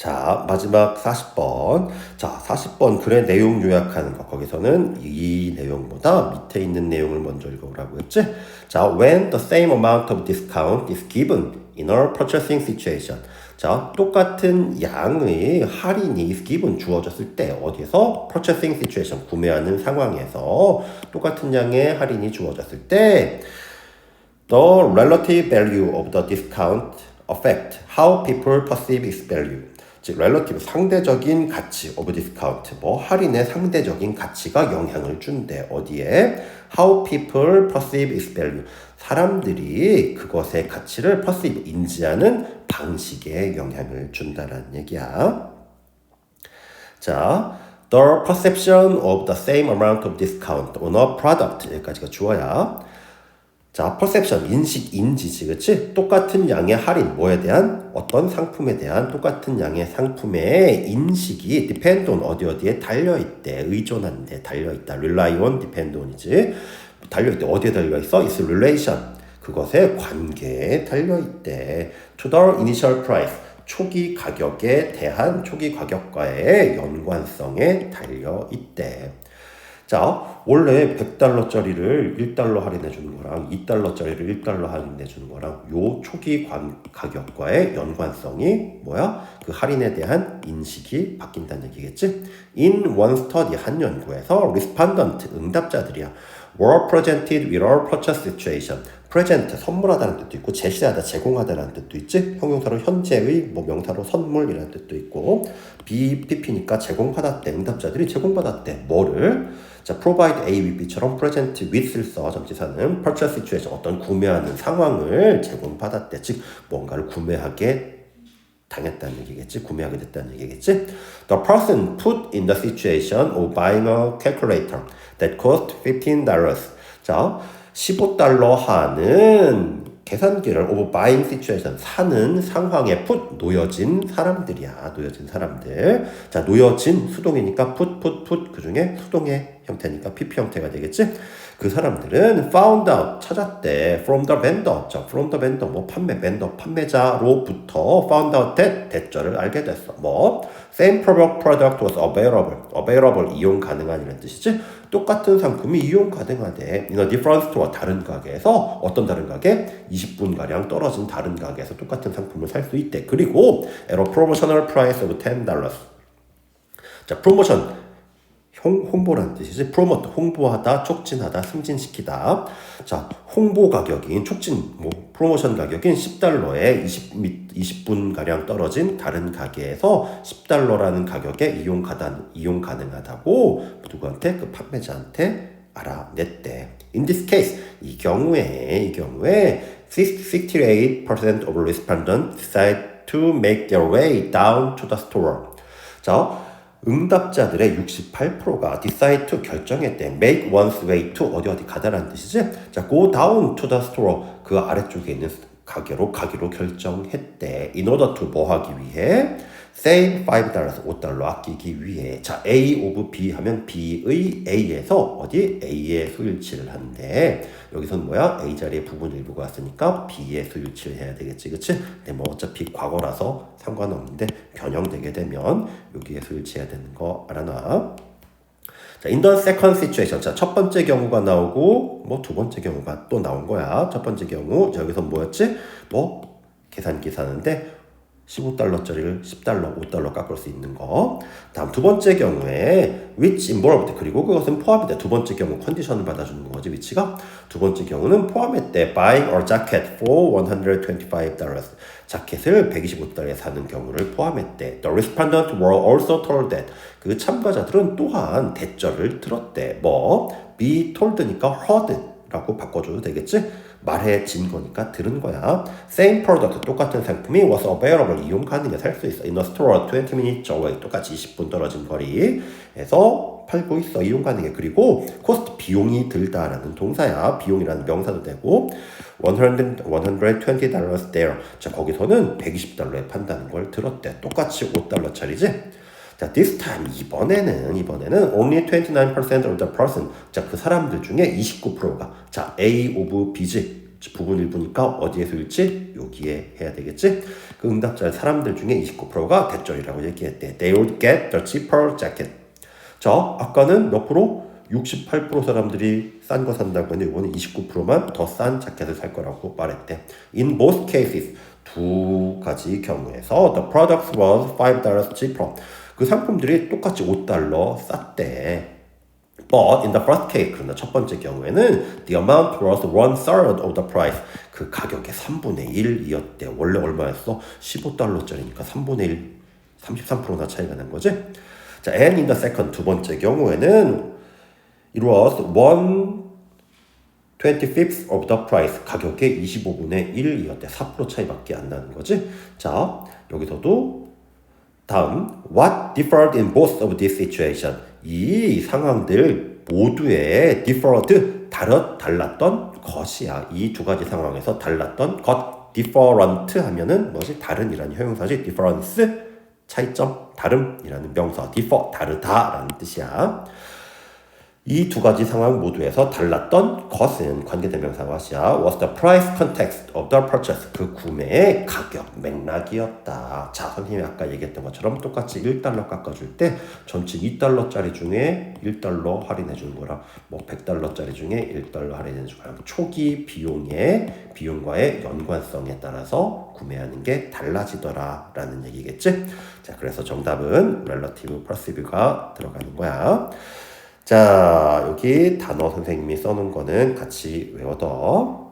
자, 마지막 40번. 자, 40번 글의 내용 요약하는 거. 거기서는 이 내용보다 밑에 있는 내용을 먼저 읽어보라고 했지? 자, when the same amount of discount is given in a purchasing situation. 자, 똑같은 양의 할인이 is given 주어졌을 때 어디에서 purchasing situation 구매하는 상황에서 똑같은 양의 할인이 주어졌을 때 the relative value of the discount affect how people perceive its value. 즉, relative 상대적인 가치 of discount 뭐 할인의 상대적인 가치가 영향을 준대 어디에 how people perceive its value 사람들이 그것의 가치를 perceive 인지하는 방식에 영향을 준다라는 얘기야. 자, the perception of the same amount of discount on a product 여기까지가 주어야. 자, perception, 인식, 인지지, 그치? 똑같은 양의 할인, 뭐에 대한? 어떤 상품에 대한 똑같은 양의 상품의 인식이 depend on 어디 어디에 달려있대. 의존한데, 달려있다. rely on, depend on이지. 달려있대. 어디에 달려있어? is relation. 그것의 관계에 달려있대. to the initial price. 초기 가격에 대한 초기 가격과의 연관성에 달려있대. 자, 원래 100달러짜리를 1달러 할인해 주는 거랑 2달러짜리를 1달러 할인해 주는 거랑 요 초기 관, 가격과의 연관성이 뭐야? 그 할인에 대한 인식이 바뀐다는 얘기겠지? In one study 한 연구에서 respondent 응답자들이야. were presented with a purchase situation. Present 선물하다는 뜻도 있고 제시하다 제공하다라는 뜻도 있지? 형용사로 현재의 뭐 명사로 선물이라는 뜻도 있고 BPP니까 제공받았대 응답자들이 제공받았대. 뭐를? 자 provide A with B처럼 present with를 써 점지사는. purchase situation 어떤 구매하는 상황을 제공받았대. 즉 뭔가를 구매하게 당했다는 얘기겠지? 구매하게 됐다는 얘기겠지? The person put in the situation of buying a calculator that cost $15 자 15달러 하는 계산기를 of buying situation 사는 상황에 put 놓여진 사람들이야. 놓여진 사람들. 자 놓여진 수동이니까 put put put 그 중에 수동의 형태니까 pp 형태가 되겠지 그 사람들은 found out 찾았대 from the vendor 자 from the vendor 뭐 판매 vendor 판매자로부터 found out that 대절을 알게 됐어 뭐 same product product was available available 이용 가능한이라는 뜻이지 똑같은 상품이 이용 가능하대 in a different store 다른 가게에서 어떤 다른 가게 20분 가량 떨어진 다른 가게에서 똑같은 상품을 살 수 있대 그리고 at a promotional price of 10 dollars 자 프로모션 홍보라는 뜻이지. 프로모트 홍보하다, 촉진하다, 승진시키다. 자, 홍보 가격인 촉진 뭐 프로모션 가격인 10달러에 20 20분 가량 떨어진 다른 가게에서 10달러라는 가격에 이용 가단 이용 가능하다고 누구한테 그 판매자한테 알아냈대. In this case 이 경우에 이 경우에 68% of respondents decide to make their way down to the store. 자, 응답자들의 68%가 decide to 결정했대. make one's way to 어디 어디 가다라는 뜻이지. 자, go down to the store 그 아래쪽에 있는 가게로 가기로 결정했대. in order to 뭐 하기 위해? Save 5달러에서 5달러 아끼기 위해. 자, A of B 하면 B의 A에서 어디? A의 수일치를 한대. 여기서는 뭐야? A 자리에 부분 일부가 왔으니까 B의 수일치를 해야 되겠지. 그치? 근데 뭐 어차피 과거라서 상관없는데 변형되게 되면 여기에 수일치해야 되는 거 알아놔. 자, in the second situation. 자, 첫 번째 경우가 나오고, 뭐, 두 번째 경우가 또 나온 거야. 첫 번째 경우, 자, 여기서 뭐였지? 뭐, 계산기 사는데, 15달러짜리를 10달러, 5달러 깎을 수 있는 거. 다음 두 번째 경우에 which involved 그리고 그것은 포함이다. 두 번째 경우 컨디션을 받아주는 거지 위치가. 두 번째 경우는 포함했대. buying a jacket for 125 dollars. 자켓을 125달러에 사는 경우를 포함했대. The respondent were also told that 그 참가자들은 또한 대절을 들었대. 뭐 be told니까 heard 라고 바꿔줘도 되겠지? 말해진 거니까 들은 거야. Same product 똑같은 상품이 was available 이용 가능해 살수 있어. In a store 20 minutes away 똑같이 20분 떨어진 거리에서 팔고 있어 이용 가능해. 그리고 cost 비용이 들다라는 동사야. 비용이라는 명사도 되고 100 120 dollars there. 자 거기서는 120달러에 판다는 걸 들었대. 똑같이 5달러짜리지. 자, this time 이번에는 이번에는 only 29% of the person 자, 그 사람들 중에 29%가 자, A of B지. 부분 일부니까 어디에서 일치? 여기에 해야 되겠지? 그 응답자 사람들 중에 29%가 대절이라고 얘기했대. They would get the cheaper jacket. 자, 아까는 몇 프로? 68% 사람들이 싼 거 산다고 했는데 이번에 29%만 더 싼 자켓을 살 거라고 말했대. In both cases, 두 가지 경우에서 the product was $5 cheaper. 그 상품들이 똑같이 5달러 쌌대. But in the first case, 그러나 첫 번째 경우에는 the amount was one third of the price. 그 가격의 3분의 1이었대. 원래 얼마였어? 15달러짜리니까 3분의 1, 33%나 차이가 난 거지? 자, and in the second, 두 번째 경우에는 it was one 25th of the price. 가격의 25분의 1이었대. 4% 차이밖에 안 나는 거지? 자, 여기서도 다음 what differed in both of these situation 이 상황들 모두에 differed 다르 달랐던 것이야 이 두 가지 상황에서 달랐던 것 different 하면은 뭐지 다른이라는 형용사지 difference 차이점 다름이라는 명사 differ 다르다라는 뜻이야 이 두 가지 상황 모두에서 달랐던 것은 관계대명사 것이야 was the price context of the purchase 그 구매의 가격 맥락이었다. 자 선생님이 아까 얘기했던 것처럼 똑같이 1달러 깎아줄 때 전체 2달러짜리 중에 1달러 할인해 주는 거랑 뭐 100달러짜리 중에 1달러 할인해 주는 거랑 초기 비용의 비용과의 연관성에 따라서 구매하는 게 달라지더라 라는 얘기겠지. 자 그래서 정답은 relative perceive가 들어가는 거야. 자, 여기 단어 선생님이 써놓은 거는 같이 외워둬.